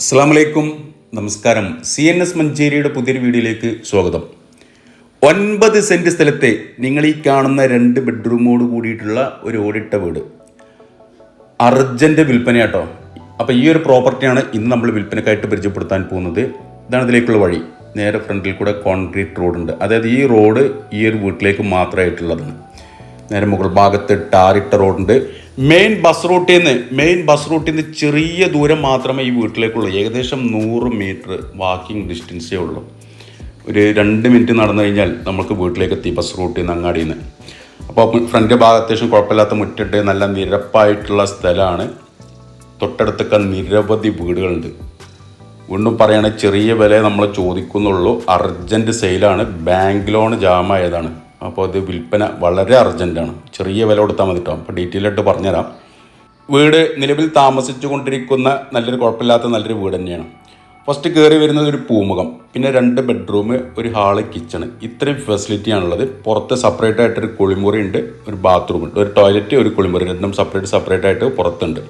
അസ്സാം വലൈക്കും നമസ്കാരം. സി എൻ എസ് മഞ്ചേരിയുടെ പുതിയൊരു വീഡിയോയിലേക്ക് സ്വാഗതം. ഒൻപത് സെന്റ് സ്ഥലത്തെ നിങ്ങൾ ഈ കാണുന്ന രണ്ട് ബെഡ്റൂമോട് കൂടിയിട്ടുള്ള ഒരു ഓടിട്ട വീട്. അർജന്റ് വിൽപ്പനയാട്ടോ. അപ്പോൾ ഈ ഒരു പ്രോപ്പർട്ടിയാണ് ഇന്ന് നമ്മൾ വിൽപ്പനക്കായിട്ട് പരിചയപ്പെടുത്താൻ പോകുന്നത്. ഇതാണ് ഇതിലേക്കുള്ള വഴി. നേരെ ഫ്രണ്ടിൽ കൂടെ കോൺക്രീറ്റ് റോഡുണ്ട്. അതായത് ഈ റോഡ് ഈ ഒരു വീട്ടിലേക്ക് മാത്രമായിട്ടുള്ളതാണ്. നേരെ മുകൾ ഭാഗത്ത് ടാറിട്ട റോഡുണ്ട്. മെയിൻ ബസ് റൂട്ടിൽ നിന്ന് മെയിൻ ബസ് റൂട്ടിൽ നിന്ന് ചെറിയ ദൂരം മാത്രമേ ഈ വീട്ടിലേക്കുള്ളൂ. ഏകദേശം നൂറ് മീറ്റർ വാക്കിംഗ് ഡിസ്റ്റൻസേ ഉള്ളൂ. ഒരു രണ്ട് മിനിറ്റ് നടന്നു കഴിഞ്ഞാൽ നമുക്ക് വീട്ടിലേക്ക് എത്തി ബസ് റൂട്ടിൽ നിന്ന് അങ്ങാടിയിൽ നിന്ന് അപ്പോൾ ഫ്രണ്ട് അത്യാവശ്യം കുഴപ്പമില്ലാത്ത മുറ്റിട്ട് നല്ല നിരപ്പായിട്ടുള്ള സ്ഥലമാണ്. തൊട്ടടുത്തൊക്കെ നിരവധി വീടുകളുണ്ട്. വീണ്ടും പറയുകയാണെങ്കിൽ ചെറിയ വില നമ്മൾ ചോദിക്കുന്നുള്ളൂ. അർജന്റ് സെയിലാണ് ബാങ്ക് ലോൺ ജാമായതാണ്. അപ്പോൾ അത് വിൽപ്പന വളരെ അർജന്റാണ്. ചെറിയ വില കൊടുത്താൽ മതി കേട്ടോ അപ്പോൾ ഡീറ്റെയിൽ ആയിട്ട് പറഞ്ഞുതരാം. വീട് നിലവിൽ താമസിച്ചു കൊണ്ടിരിക്കുന്ന നല്ലൊരു കുഴപ്പമില്ലാത്ത നല്ലൊരു വീട് തന്നെയാണ്. ഫസ്റ്റ് കയറി വരുന്നത് ഒരു പൂമുഖം പിന്നെ രണ്ട് ബെഡ്റൂം ഒരു ഹാൾ കിച്ചൺ ഇത്രയും ഫെസിലിറ്റിയാണുള്ളത് പുറത്ത് സെപ്പറേറ്റ് ആയിട്ട് ഒരു കുളിമുറി ഉണ്ട് ഒരു ബാത്റൂം ഉണ്ട്. ഒരു ടോയ്ലറ്റ് ഒരു കുളിമുറി. രണ്ടും സെപ്പറേറ്റ് സെപ്പറേറ്റ് ആയിട്ട് പുറത്തുണ്ട്.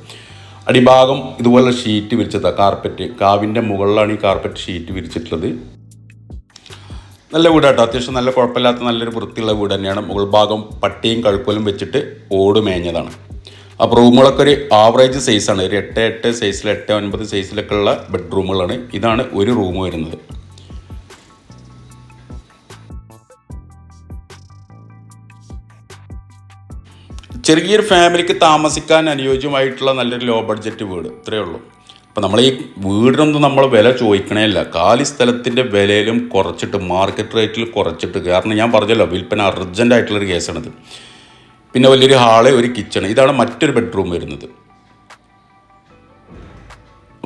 അടിഭാഗം ഇതുപോലെ ഷീറ്റ് വിരിച്ചതാണ് കാർപ്പറ്റ് കാവിന്റെ മുകളിലാണ് ഈ കാർപ്പറ്റ് ഷീറ്റ് വിരിച്ചിട്ടുള്ളത്. നല്ല വീടാട്ടോ. അത്യാവശ്യം നല്ല കുഴപ്പമില്ലാത്ത നല്ലൊരു വൃത്തിയുള്ള വീട് തന്നെയാണ്. മുകൾ ഭാഗം പട്ടിയും കഴുക്കലും വെച്ചിട്ട് ഓട് മേഞ്ഞതാണ്. അപ്പോൾ റൂമുകളൊക്കെ ഒരു ആവറേജ് സൈസാണ് ഒരു എട്ട് എട്ട് സൈസിൽ എട്ട് ഒൻപത് സൈസിലൊക്കെ ഉള്ള ബെഡ്റൂമുകളാണ് ഇതാണ് ഒരു റൂം വരുന്നത്. ചെറിയൊരു ഫാമിലിക്ക് താമസിക്കാൻ അനുയോജ്യമായിട്ടുള്ള നല്ലൊരു ലോ ബഡ്ജറ്റ് വീട്. ഇത്രയേ ഉള്ളൂ. അപ്പോൾ നമ്മൾ ഈ വീടിനൊന്നും നമ്മൾ വില ചോദിക്കണേ ഇല്ല കാലി സ്ഥലത്തിന്റെ വിലയിലും കുറച്ചിട്ട് മാർക്കറ്റ് റേറ്റിൽ കുറച്ചിട്ട്. കാരണം ഞാൻ പറഞ്ഞല്ലോ വിൽപ്പന അർജന്റ് ആയിട്ടുള്ളൊരു കേസാണിത്. പിന്നെ വലിയൊരു ഹാൾ ഒരു കിച്ചൺ ഇതാണ് മറ്റൊരു ബെഡ്റൂം വരുന്നത്.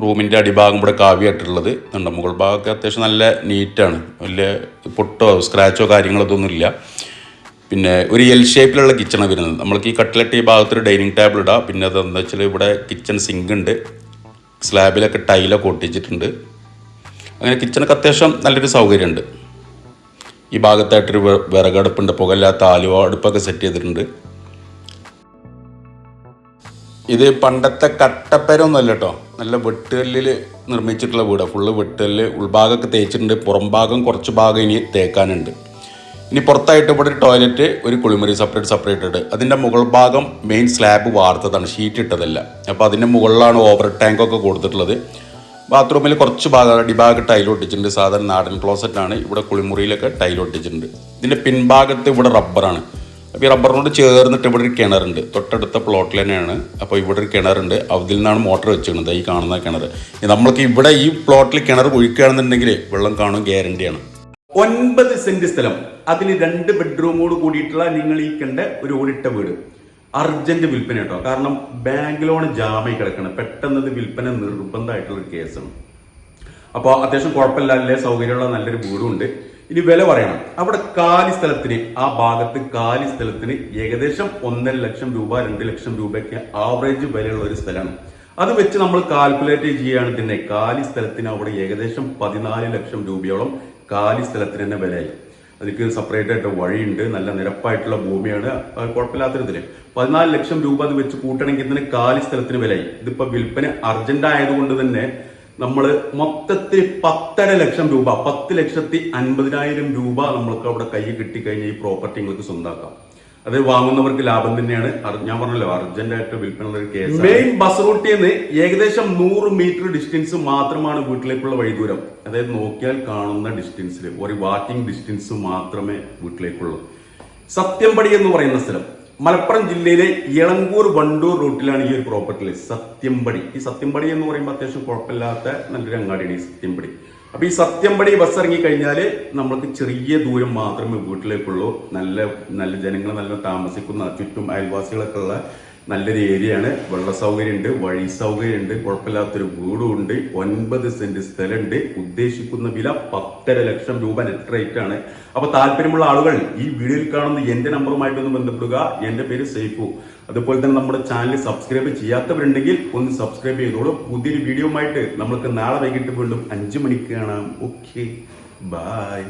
റൂമിന്റെ അടിഭാഗം ഇവിടെ കാവ്യായിട്ടുള്ളത്. ഉണ്ട് മുകൾ ഭാഗമൊക്കെ അത്യാവശ്യം നല്ല നീറ്റാണ് വലിയ പൊട്ടോ സ്ക്രാച്ചോ കാര്യങ്ങളോ ഇതൊന്നുമില്ല പിന്നെ ഒരു എൽ ഷേപ്പിലുള്ള കിച്ചണാണ് വരുന്നത്. നമ്മൾക്ക് ഈ കട്ട്ലറ്റ് ഈ ഭാഗത്തൊരു ഡൈനിങ് ടേബിൾ ഇടാം. പിന്നെ അതെന്താ വെച്ചാൽ ഇവിടെ കിച്ചൺ സിങ്ക് ഉണ്ട്. സ്ലാബിലൊക്കെ ടൈലൊക്കെ ഒട്ടിച്ചിട്ടുണ്ട്. അങ്ങനെ കിച്ചണൊക്കെ അത്യാവശ്യം നല്ലൊരു സൗകര്യമുണ്ട്. ഈ ഭാഗത്തായിട്ടൊരു വിറകടുപ്പുണ്ട് പുകയില്ലാത്ത ആലുവ അടുപ്പൊക്കെ സെറ്റ് ചെയ്തിട്ടുണ്ട്. ഇത് പണ്ടത്തെ കട്ടപ്പരൊന്നും അല്ല കേട്ടോ നല്ല വെട്ടുകല്ലിൽ നിർമ്മിച്ചിട്ടുള്ള വീടാണ് ഫുള്ള് വെട്ടുകല്ല് ഉൾഭാഗമൊക്കെ തേച്ചിട്ടുണ്ട്. പുറംഭാഗം കുറച്ച് ഭാഗം ഇനി തേക്കാനുണ്ട്. ഇനി പുറത്തായിട്ട് ഇവിടെ ഒരു ടോയ്ലറ്റ് ഒരു കുളിമുറി സെപ്പറേറ്റ് സെപ്പറേറ്റ് ഉണ്ട് അതിന്റെ മുകൾ ഭാഗം മെയിൻ സ്ലാബ് വാർത്തതാണ്. ഷീറ്റ് ഇട്ടതല്ല. അപ്പോൾ അതിന്റെ മുകളിലാണ് ഓവർ ടാങ്കൊക്കെ കൊടുത്തിട്ടുള്ളത്. ബാത്റൂമിൽ കുറച്ച് ഭാഗം അടിഭാഗം ടൈൽ ഒട്ടിച്ചിട്ടുണ്ട്. സാധാരണ നാടൻ ക്ലോസറ്റ് ആണ്. ഇവിടെ കുളിമുറിയിലൊക്കെ ടൈൽ ഒട്ടിച്ചിട്ടുണ്ട്. ഇതിന്റെ പിൻഭാഗത്ത് ഇവിടെ റബ്ബറാണ് അപ്പോൾ ഈ റബ്ബറിനോട് ചേർന്നിട്ട് ഇവിടെ ഒരു കിണറുണ്ട്. തൊട്ടടുത്ത പ്ലോട്ടിൽ തന്നെയാണ്. അപ്പോൾ ഇവിടെ ഒരു കിണറുണ്ട്. അതിൽ നിന്നാണ് മോട്ടർ വെച്ചിരുന്നത് ഈ കാണുന്ന കിണർ നമ്മൾക്ക് ഇവിടെ ഈ പ്ലോട്ടിൽ കിണർ ഒഴിക്കുകയാണെന്നുണ്ടെങ്കിൽ വെള്ളം കാണും ഗ്യാരണ്ടിയാണ് ഒൻപത് സെന്റ് സ്ഥലം. അതിൽ രണ്ട് ബെഡ്റൂമോട് കൂടിയിട്ടുള്ള നിങ്ങൾ ഈ കണ്ട ഒരു ഓടിട്ട വീട്. അർജന്റ് വിൽപ്പന കേട്ടോ. കാരണം ബാങ്ക് ലോൺ ജാമായി കിടക്കണം. പെട്ടെന്ന് വിൽപ്പന നിർബന്ധമായിട്ടുള്ള ഒരു കേസാണ്. അപ്പോൾ അത്യാവശ്യം കുഴപ്പമില്ലാതെ സൗകര്യമുള്ള നല്ലൊരു വീടും ഉണ്ട്. ഇനി വില പറയണം. അവിടെ കാലി സ്ഥലത്തിന് ആ ഭാഗത്ത് കാലി സ്ഥലത്തിന് ഏകദേശം ഒന്നര ലക്ഷം രൂപ രണ്ട് ലക്ഷം രൂപയ്ക്ക് ആവറേജ് വിലയുള്ള ഒരു സ്ഥലമാണ്. അത് വെച്ച് നമ്മൾ കാൽക്കുലേറ്റ് ചെയ്യുകയാണെങ്കിൽ തന്നെ കാലി സ്ഥലത്തിന് അവിടെ ഏകദേശം പതിനാല് ലക്ഷം രൂപയോളം കാലി സ്ഥലത്തിന് തന്നെ വിലയായി. അതിലേക്ക് സെപ്പറേറ്റ് ആയിട്ട് വഴിയുണ്ട് നല്ല നിരപ്പായിട്ടുള്ള ഭൂമിയാണ്. കുഴപ്പമില്ലാത്ത ഇതിൽ പതിനാല് ലക്ഷം രൂപ അത് വെച്ച് കൂട്ടണമെങ്കിൽ തന്നെ കാലി സ്ഥലത്തിന് വിലയായി. ഇതിപ്പോ വിൽപ്പന അർജന്റ് ആയതുകൊണ്ട് തന്നെ നമ്മൾ മൊത്തത്തിൽ പത്തര ലക്ഷം രൂപ പത്ത് ലക്ഷത്തി അൻപതിനായിരം രൂപ നമ്മൾക്ക് അവിടെ കൈ കിട്ടിക്കഴിഞ്ഞാൽ ഈ പ്രോപ്പർട്ടി നിങ്ങൾക്ക് സ്വന്തമാക്കാം അത് വാങ്ങുന്നവർക്ക് ലാഭം തന്നെയാണ്. ഞാൻ പറഞ്ഞല്ലോ അർജന്റ് ആയിട്ട് വിൽപ്പന കേസ് മെയിൻ ബസ് റൂട്ടിൽ നിന്ന് ഏകദേശം നൂറ് മീറ്റർ ഡിസ്റ്റൻസ് മാത്രമാണ് വീട്ടിലേക്കുള്ള വഴിദൂരം അതായത് നോക്കിയാൽ കാണുന്ന ഡിസ്റ്റൻസിൽ ഒരു വാക്കിംഗ് ഡിസ്റ്റൻസ് മാത്രമേ വീട്ടിലേക്കുള്ളൂ. സത്യംപടി എന്ന് പറയുന്ന സ്ഥലം. മലപ്പുറം ജില്ലയിലെ ഇളങ്കൂർ വണ്ടൂർ റൂട്ടിലാണ് ഈ ഒരു പ്രോപ്പർട്ടി സത്യംപടി ഈ സത്യംപടി എന്ന് പറയുമ്പോൾ അത്യാവശ്യം കുഴപ്പമില്ലാത്ത നല്ലൊരു അങ്ങാടിയാണ് ഈ സത്യംപടി അപ്പൊ ഈ സത്യംപടി ബസ് ഇറങ്ങി കഴിഞ്ഞാൽ നമ്മൾക്ക് ചെറിയ ദൂരം മാത്രമേ വീട്ടിലേക്കുള്ളൂ. നല്ല നല്ല ജനങ്ങൾ നല്ല താമസിക്കുന്ന ചുറ്റും അയൽവാസികളൊക്കെ ഉള്ള നല്ലൊരു ഏരിയയാണ്. വെള്ള സൗകര്യമുണ്ട് വഴി സൗകര്യമുണ്ട് കുഴപ്പമില്ലാത്തൊരു വീടും ഉണ്ട്. ഒൻപത് സെന്റ് സ്ഥലമുണ്ട്. ഉദ്ദേശിക്കുന്ന വില പത്തര ലക്ഷം രൂപ നെറ്റ് റേറ്റ് ആണ്. അപ്പൊ താല്പര്യമുള്ള ആളുകൾ ഈ വീഡിയോയിൽ കാണുന്ന എന്റെ നമ്പറുമായിട്ടൊന്ന് ബന്ധപ്പെടുക. എന്റെ പേര് സേഫു അതുപോലെ തന്നെ നമ്മുടെ ചാനൽ സബ്സ്ക്രൈബ് ചെയ്യാത്തവരുണ്ടെങ്കിൽ ഒന്ന് സബ്സ്ക്രൈബ് ചെയ്തോളൂ. പുതിയൊരു വീഡിയോ ആയിട്ട് നമ്മൾക്ക് നാളെ വൈകിട്ട് വീണ്ടും അഞ്ചു മണിക്ക് കാണാം. ഓക്കെ. ബൈ.